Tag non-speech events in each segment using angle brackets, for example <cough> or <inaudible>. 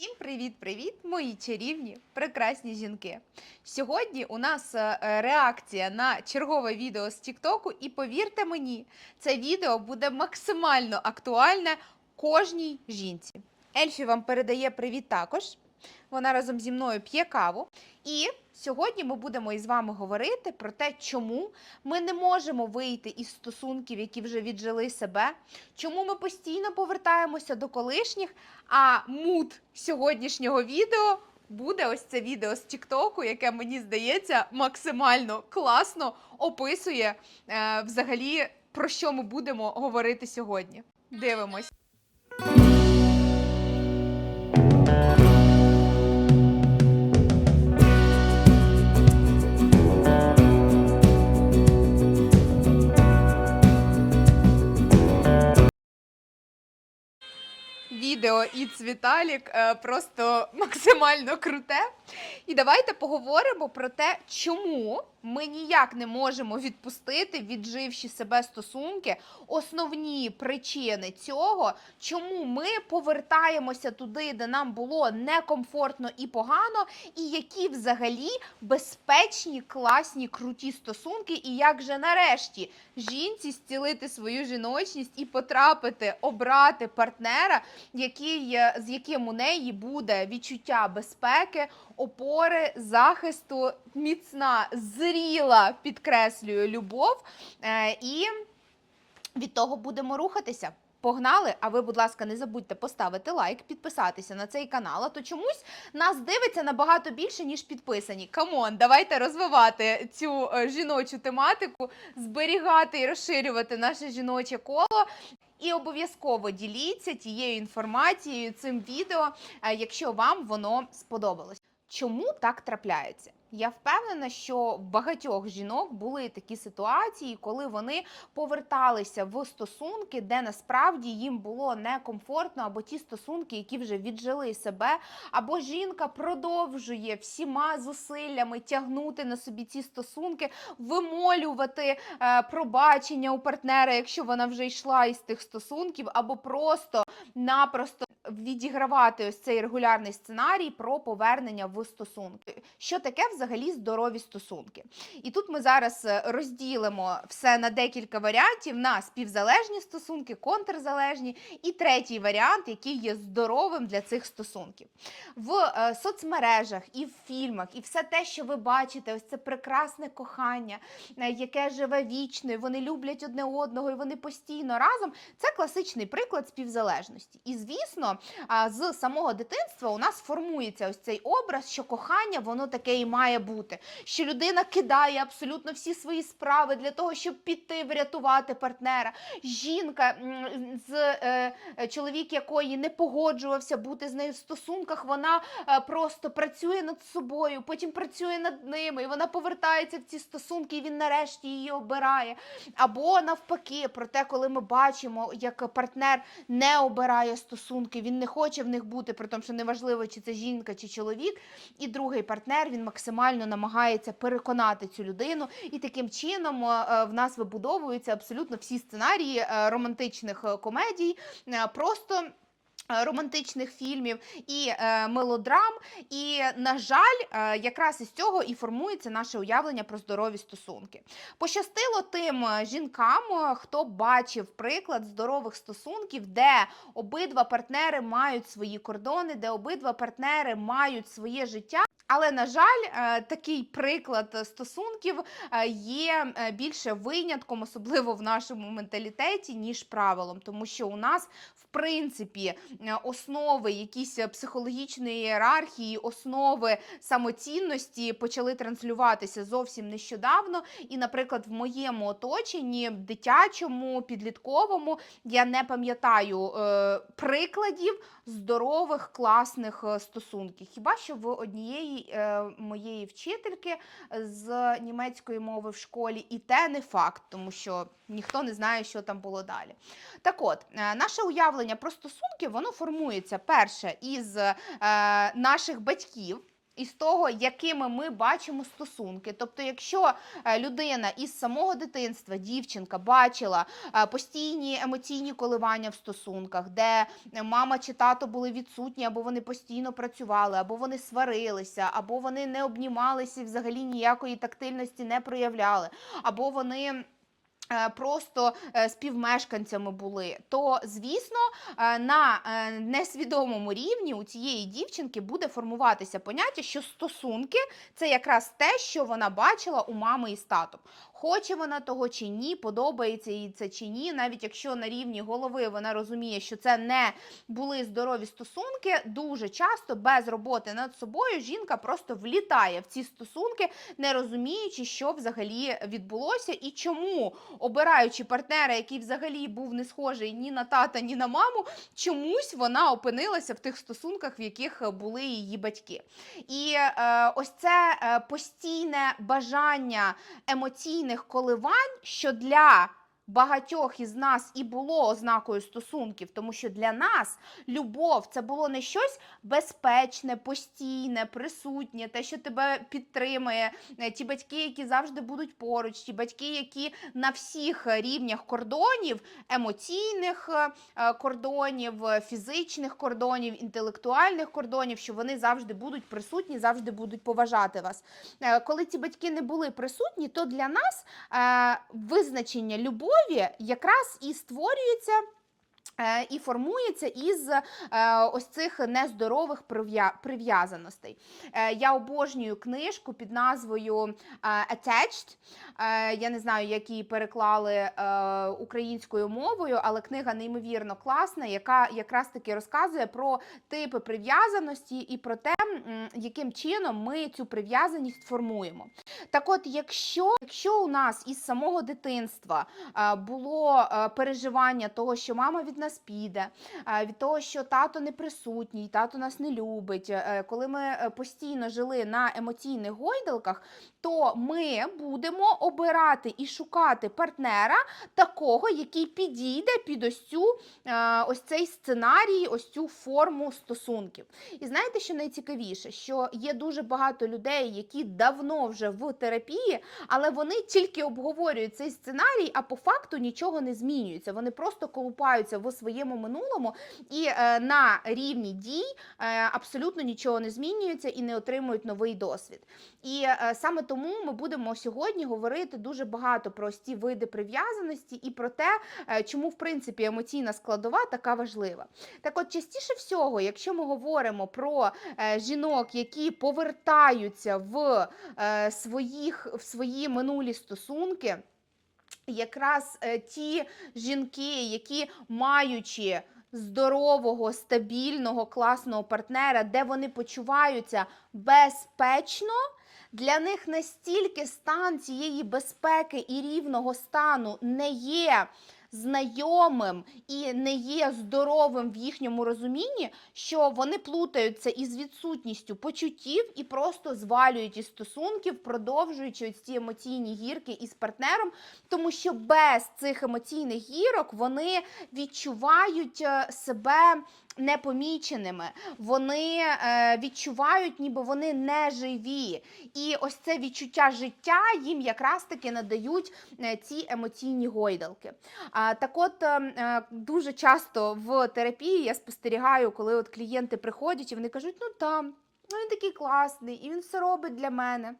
Всім привіт-привіт, мої чарівні, прекрасні жінки. Сьогодні у нас е, реакція на чергове відео з Тіктоку, і повірте мені, це відео буде максимально актуальне кожній жінці. Ельфі вам передає привіт також. Вона разом зі мною п'є каву. І сьогодні ми будемо із вами говорити про те, чому ми не можемо вийти із стосунків, які вже віджили себе, чому ми постійно повертаємося до колишніх. А мут сьогоднішнього відео буде ось це відео з Тіктоку, яке мені здається максимально класно описує е, взагалі про що ми будемо говорити сьогодні. Дивимось. Відео і Віталік е, просто <laughs> максимально круте. І давайте поговоримо про те, чому ми ніяк не можемо відпустити, відживши себе стосунки, основні причини цього, чому ми повертаємося туди, де нам було некомфортно і погано, і які взагалі безпечні, класні, круті стосунки, і як же нарешті жінці зцілити свою жіночність і потрапити, обрати партнера, який, е, з яким у неї буде відчуття безпеки, опори, захисту, міцна, зріла, підкреслюю, любов. Е, і від того будемо рухатися. Погнали! А ви, будь ласка, не забудьте поставити лайк, підписатися на цей канал. А то чомусь нас дивиться набагато більше, ніж підписані. Камон, давайте розвивати цю е, жіночу тематику, зберігати і розширювати наше жіноче коло. І обов'язково діліться тією інформацією, цим відео, е, якщо вам воно сподобалось. Чому так трапляється? Я впевнена, що в багатьох жінок були такі ситуації, коли вони поверталися в стосунки, де насправді їм було некомфортно, або ті стосунки, які вже віджили себе, або жінка продовжує всіма зусиллями тягнути на собі ці стосунки, вимолювати е, пробачення у партнера, якщо вона вже йшла із тих стосунків, або просто-напросто відігравати ось цей регулярний сценарій про повернення в стосунки. Що таке взагалі здорові стосунки? І тут ми зараз е, розділимо все на декілька варіантів: на співзалежні стосунки, контрзалежні, і третій варіант, який є здоровим для цих стосунків. В е, соцмережах і в фільмах, і все те, що ви бачите, ось це прекрасне кохання, е, яке живе вічно, і вони люблять одне одного, і вони постійно разом. Це класичний приклад співзалежності. І звісно, з самого дитинства у нас формується ось цей образ, що кохання воно таке і має бути. Що людина кидає абсолютно всі свої справи для того, щоб піти врятувати партнера. Жінка, з е, чоловік якої не погоджувався бути з нею в стосунках, вона е, просто працює над собою, потім працює над ними, і вона повертається в ці стосунки, і він нарешті її обирає. Або навпаки, про те, коли ми бачимо, як партнер не обирає стосунки, він не хоче в них бути, при тому, що неважливо, чи це жінка, чи чоловік. І другий партнер він максимально намагається переконати цю людину. І таким чином е, в нас вибудовуються абсолютно всі сценарії е, романтичних е, комедій. е, Просто е, Романтичних фільмів і е, мелодрам, і на жаль, е, якраз із цього і формується наше уявлення про здорові стосунки. Пощастило тим е, жінкам, е, хто бачив приклад здорових стосунків, де обидва партнери мають свої кордони, де обидва партнери мають своє життя. Але на жаль, е, такий приклад стосунків е, є е, більше винятком, особливо в нашому менталітеті, ніж правилом, тому що у нас в принципі е, основи якісь психологічної ієрархії, основи самоцінності почали транслюватися зовсім нещодавно. І, наприклад, в моєму оточенні, дитячому, підлітковому, я не пам'ятаю е, прикладів здорових класних е, стосунків. Хіба що в однієї е, моєї вчительки з німецької мови в школі, і те не факт, тому що ніхто не знає, що там було далі. Так от, е, наше уявлення про стосунки воно формується перше із е, наших батьків. Із того, якими ми бачимо стосунки. Тобто, якщо е, людина із самого дитинства, дівчинка, бачила е, постійні емоційні коливання в стосунках, де мама чи тато були відсутні, або вони постійно працювали, або вони сварилися, або вони не обнімалися і взагалі ніякої тактильності не проявляли, або вони. Е, Просто е, співмешканцями були, то звісно е, на несвідомому рівні у цієї дівчинки буде формуватися поняття, що стосунки це якраз те, що вона бачила у мами із татом. Хоче вона того чи ні, подобається їй це чи ні, навіть якщо на рівні голови вона розуміє, що це не були здорові стосунки, дуже часто без роботи над собою жінка просто влітає в ці стосунки, не розуміючи, що взагалі відбулося і чому, обираючи партнера, який взагалі був не схожий ні на тата, ні на маму, чомусь вона опинилася в тих стосунках, в яких були її батьки. І е, ось це е, постійне бажання емоційних коливань, що для багатьох із нас і було ознакою стосунків, тому що для нас любов це було не щось безпечне, постійне, присутнє, те, що тебе підтримує, е, ті батьки, які завжди будуть поруч, ті батьки, які на всіх рівнях кордонів, емоційних е, кордонів, фізичних кордонів, інтелектуальних кордонів, що вони завжди будуть присутні, завжди будуть поважати вас. Е, Коли ці батьки не були присутні, то для нас визначення любові якраз і створюється. е, І формується із е, ось цих нездорових прив'язаностей. Е, я обожнюю книжку під назвою Attached. Я не знаю, як її переклали українською мовою, але книга неймовірно класна, яка якраз таки розказує про типи прив'язаності і про те, яким чином ми цю прив'язаність формуємо. Так от, якщо, якщо у нас із самого дитинства е, було е, переживання того, що мама від нас піде, е, від того, що тато не присутній, тато нас не любить, е, коли ми е, постійно жили на емоційних гойдалках, то ми будемо обирати і шукати партнера такого, який підійде під ось цю е, ось цей сценарій, ось цю форму стосунків. І знаєте, що найцікавіше, що є дуже багато людей, які давно вже в терапії, але вони тільки обговорюють цей сценарій, а по факту нічого не змінюється. Вони просто колупаються в своєму минулому і е, на рівні дій е, абсолютно нічого не змінюється і не отримують новий досвід. І е, саме тому ми будемо сьогодні говорити дуже багато про ці види прив'язаності і про те, чому в принципі емоційна складова така важлива. Так от, частіше всього, якщо ми говоримо про е, жінок, які повертаються в, е, своїх, в свої минулі стосунки, якраз е, ті жінки, які маючи здорового, стабільного, класного партнера, де вони почуваються безпечно. Для них настільки стан цієї безпеки і рівного стану не є знайомим і не є здоровим в їхньому розумінні, що вони плутаються із відсутністю почуттів і просто звалюють із стосунків, продовжуючи ці емоційні гірки із партнером, тому що без цих емоційних гірок вони відчувають е, себе непоміченими, вони е, відчувають, ніби вони не живі. І ось це відчуття життя їм якраз таки надають е, ці емоційні гойдалки. Так от е, дуже часто в терапії я спостерігаю, коли от клієнти приходять і вони кажуть, ну там, ну він такий класний, і він все робить для мене.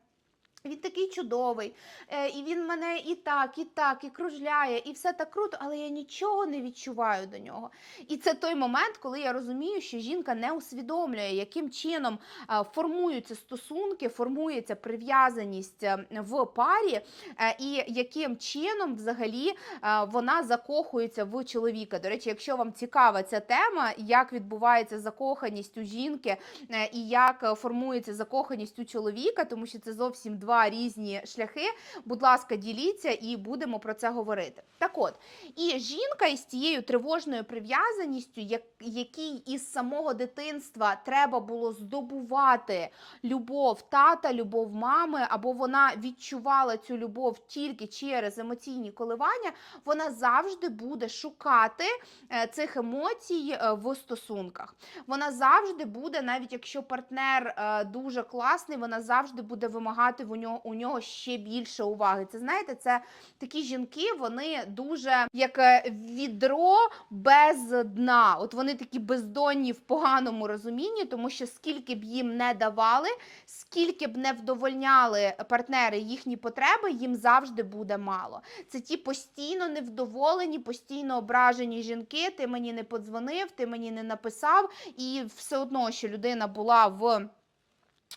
Він такий чудовий, е, і він мене і так, і так, і кружляє, і все так круто, але я нічого не відчуваю до нього. І це той момент, коли я розумію, що жінка не усвідомлює, яким чином формуються стосунки, формується прив'язаність е, в парі, е, і яким чином взагалі е, вона закохується в чоловіка. До речі, якщо вам цікава ця тема, як відбувається закоханість у жінки і як формується закоханість у чоловіка, тому що це зовсім два два різні шляхи. Будь ласка, діліться і будемо про це говорити. Так от, і жінка із тією тривожною прив'язаністю, якій із самого дитинства треба було здобувати любов тата, любов мами, або вона відчувала цю любов тільки через емоційні коливання, вона завжди буде шукати е, цих емоцій е, в стосунках. Вона завжди буде, навіть якщо партнер е, дуже класний, вона завжди буде вимагати в нього, у нього ще більше уваги. Це знаєте, це такі жінки, вони дуже як е, відро без дна. От вони такі бездонні в поганому розумінні, тому що скільки б їм не давали, скільки б не вдовольняли партнери їхні потреби, їм завжди буде мало. Це ті постійно невдоволені, постійно ображені жінки. Ти мені не подзвонив, ти мені не написав, і все одно, що людина була в.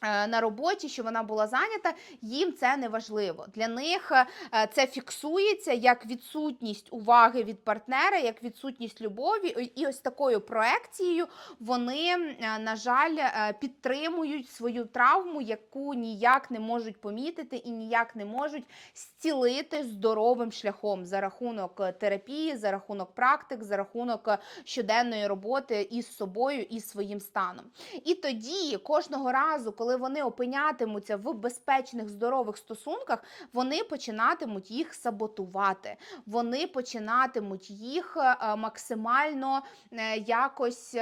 Е, На роботі, що вона була зайнята, їм це не важливо. Для них е, це фіксується як відсутність уваги від партнера, як відсутність любові. І ось такою проекцією вони, е, на жаль, підтримують свою травму, яку ніяк не можуть помітити і ніяк не можуть зцілити здоровим шляхом за рахунок терапії, за рахунок практик, за рахунок щоденної роботи із собою і своїм станом. І тоді кожного разу, коли вони опинятимуться в безпечних здорових стосунках, вони починатимуть їх саботувати. Вони починатимуть їх е, е, максимально е, якось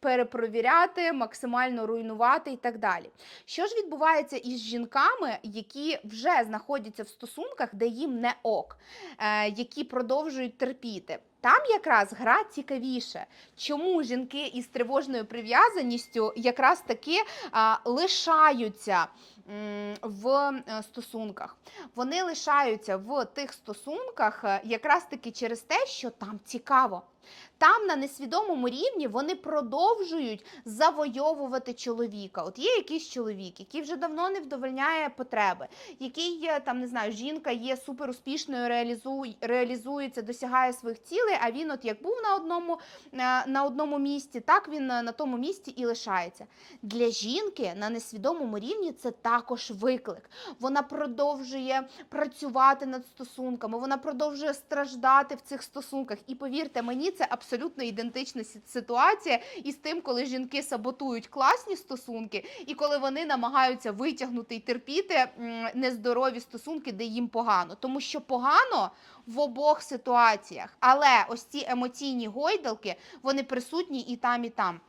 перепровіряти, максимально руйнувати і так далі. Що ж відбувається із жінками, які вже знаходяться в стосунках, де їм не ок, які продовжують терпіти? Там якраз гра цікавіше. Чому жінки із тривожною прив'язаністю якраз таки а, лишаються в е, стосунках? Вони лишаються в тих стосунках е, якраз таки через те, що там цікаво. Там на несвідомому рівні вони продовжують завойовувати чоловіка. От є якийсь чоловік, який вже давно не вдовольняє потреби, який є, там не знаю, жінка є супер успішною, реалізує, реалізується, досягає своїх цілей. А він, от як був на одному, е, на одному місці, так він е, на тому місці і лишається. Для жінки на несвідомому рівні це також виклик. Вона продовжує працювати над стосунками, вона продовжує страждати в цих стосунках. І повірте мені, це абсолютно ідентична ситуація із тим, коли жінки саботують класні стосунки, і коли вони намагаються витягнути і терпіти нездорові стосунки, де їм погано. Тому що погано в обох ситуаціях. Але ось ці емоційні гойдалки вони присутні і там, і там.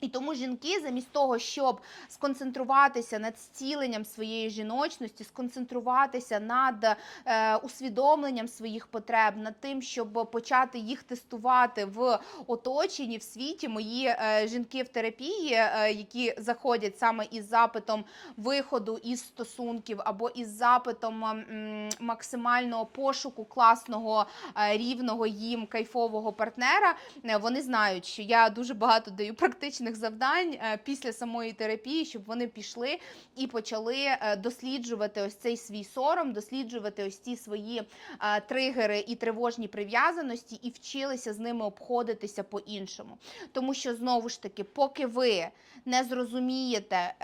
І тому жінки, замість того, щоб сконцентруватися над зціленням своєї жіночності, сконцентруватися над е, усвідомленням своїх потреб, над тим, щоб почати їх тестувати в оточенні в світі. Мої е, жінки в терапії, е, які заходять саме із запитом виходу із стосунків або із запитом м, максимального пошуку класного, е, рівного їм кайфового партнера, е, вони знають, що я дуже багато даю практичних завдань е, після самої терапії, щоб вони пішли і почали е, досліджувати ось цей свій сором, досліджувати ось ці свої е, тригери і тривожні прив'язаності, і вчилися з ними обходитися по-іншому. Тому що знову ж таки, поки ви не зрозумієте,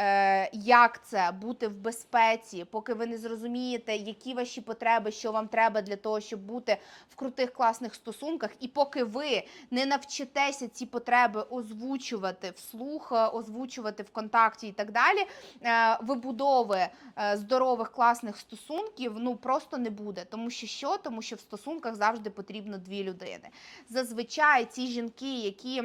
як це бути в безпеці, поки ви не зрозумієте, які ваші потреби, що вам треба для того, щоб бути в крутих класних стосунках, і поки ви не навчитеся ці потреби озвучувати вслух, е, озвучувати в контакті і так далі, е, вибудови е, здорових класних стосунків ну просто не буде. Тому що що? Тому що в стосунках завжди потрібно дві людини. Зазвичай ці жінки, які.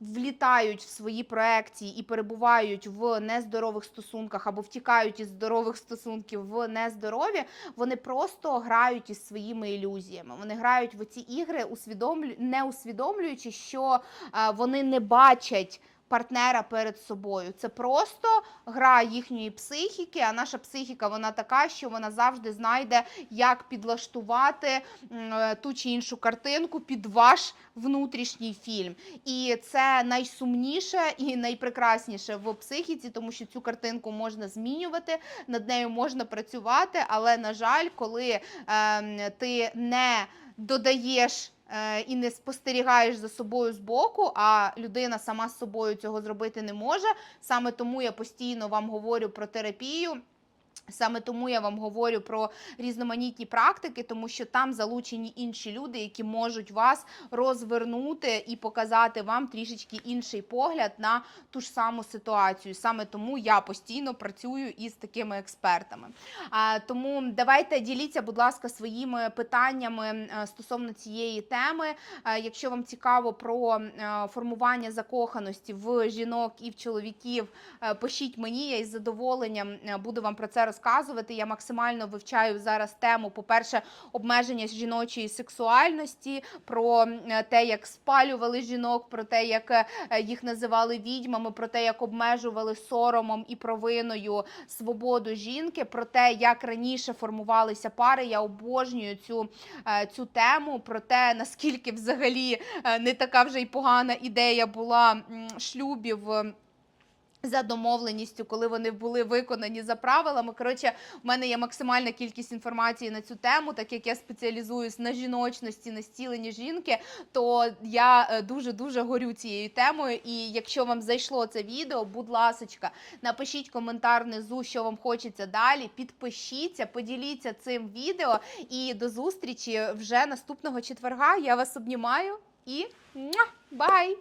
Влітають в свої проекції і перебувають в нездорових стосунках або втікають із здорових стосунків в нездорові, вони просто грають із своїми ілюзіями. Вони грають в ці ігри, усвідомлю... не усвідомлюючи, що е, вони не бачать партнера перед собою. Це просто гра їхньої психіки. А наша психіка вона така, що вона завжди знайде, як підлаштувати е, ту чи іншу картинку під ваш внутрішній фільм. І це найсумніше і найпрекрасніше в психіці, тому що цю картинку можна змінювати, над нею можна працювати. Але на жаль, коли ем, ти не додаєш і не спостерігаєш за собою збоку, а людина сама з собою цього зробити не може. Саме тому я постійно вам говорю про терапію. Саме тому я вам говорю про різноманітні практики, тому що там залучені інші люди, які можуть вас розвернути і показати вам трішечки інший погляд на ту ж саму ситуацію. Саме тому я постійно працюю із такими експертами. Тому давайте діліться, будь ласка, своїми питаннями е, стосовно цієї теми. Е, Якщо вам цікаво про е, формування закоханості в жінок і в чоловіків, пишіть мені, я із задоволенням буду вам про це розказувати. Я максимально вивчаю зараз тему, по-перше, обмеження жіночої сексуальності, про те, як спалювали жінок, про те, як е, їх називали відьмами, про те, як обмежували соромом і провиною свободу жінки, про те, як раніше формувалися пари. Я обожнюю цю, е, цю тему, про те, наскільки взагалі е, не така вже й погана ідея була шлюбів. За домовленістю, коли вони були виконані за правилами. Коротше, в мене є максимальна кількість інформації на цю тему, так як я спеціалізуюсь на жіночності, на стіленні жінки, то я дуже дуже горю цією темою. І якщо вам зайшло це відео, будь ласочка, напишіть коментар внизу, що вам хочеться далі. Підпишіться, поділіться цим відео. І до зустрічі вже наступного четверга. Я вас обнімаю і бай!